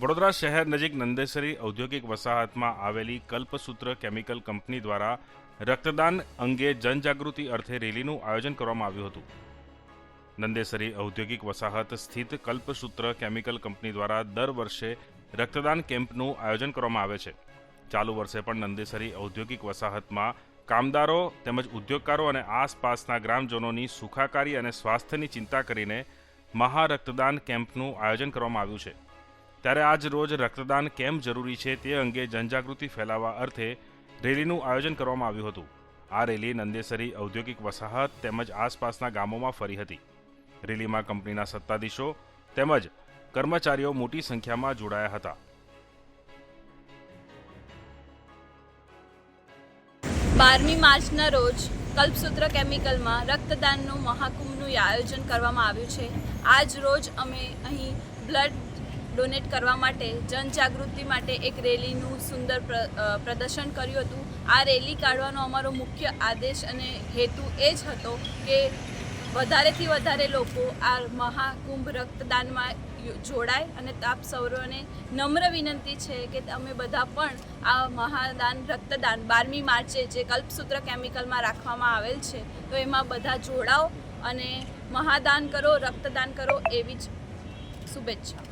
વડોદરા શહેર નજીક નંદેસરી ઔદ્યોગિક વસાહતમાં આવેલી કલ્પસૂત્ર કેમિકલ કંપની દ્વારા રક્તદાન અંગે જનજાગૃતિ અર્થે રેલીનું આયોજન કરવામાં આવ્યું હતું. નંદેસરી ઔદ્યોગિક વસાહત સ્થિત કલ્પસૂત્ર કેમિકલ કંપની દ્વારા દર વર્ષે રક્તદાન કેમ્પનું આયોજન કરવામાં આવે છે. ચાલુ વર્ષે પણ નંદેસરી ઔદ્યોગિક વસાહતમાં કામદારો તેમજ ઉદ્યોગકારો અને આસપાસના ગ્રામજનોની સુખાકારી અને સ્વાસ્થ્યની ચિંતા કરીને મહા રક્તદાન કેમ્પનું આયોજન કરવામાં આવ્યું છે. ત્યારે આજ રોજ રક્તદાન કેમ જરૂરી છે તે અંગે જનજાગૃતિ ફેલાવવા અર્થે રેલીનું આયોજન કરવામાં આવ્યું હતું. આ રેલી નંદેસરી ઔદ્યોગિક વસાહત તેમજ આસપાસના ગામોમાં ફરી હતી. રેલીમાં કંપનીના સત્તાધીશો તેમજ કર્મચારીઓ મોટી સંખ્યામાં જોડાયા હતા. બારમી માર્ચના રોજ કલ્પસૂત્ર કેમિકલમાં રક્તદાનનું મહાકુંભનું આયોજન કરવામાં આવ્યું છે. આજ રોજ અમે અહીં બ્લડ ડોનેટ કરવા માટે, જનજાગૃતિ માટે એક રેલીનું સુંદર પ્રદર્શન કર્યું હતું. આ રેલી કાઢવાનો અમારો મુખ્ય આદેશ અને હેતુ એ જ હતો કે વધારેથી વધારે લોકો આ મહાકુંભ રક્તદાનમાં જોડાય અને આપ સૌને નમ્ર વિનંતી છે કે તમે બધા પણ આ મહાદાન, રક્તદાન બારમી માર્ચે જે કલ્પસૂત્ર કેમિકલમાં રાખવામાં આવેલ છે, તો એમાં બધા જોડાઓ અને મહાદાન કરો, રક્તદાન કરો એવી જ શુભેચ્છા.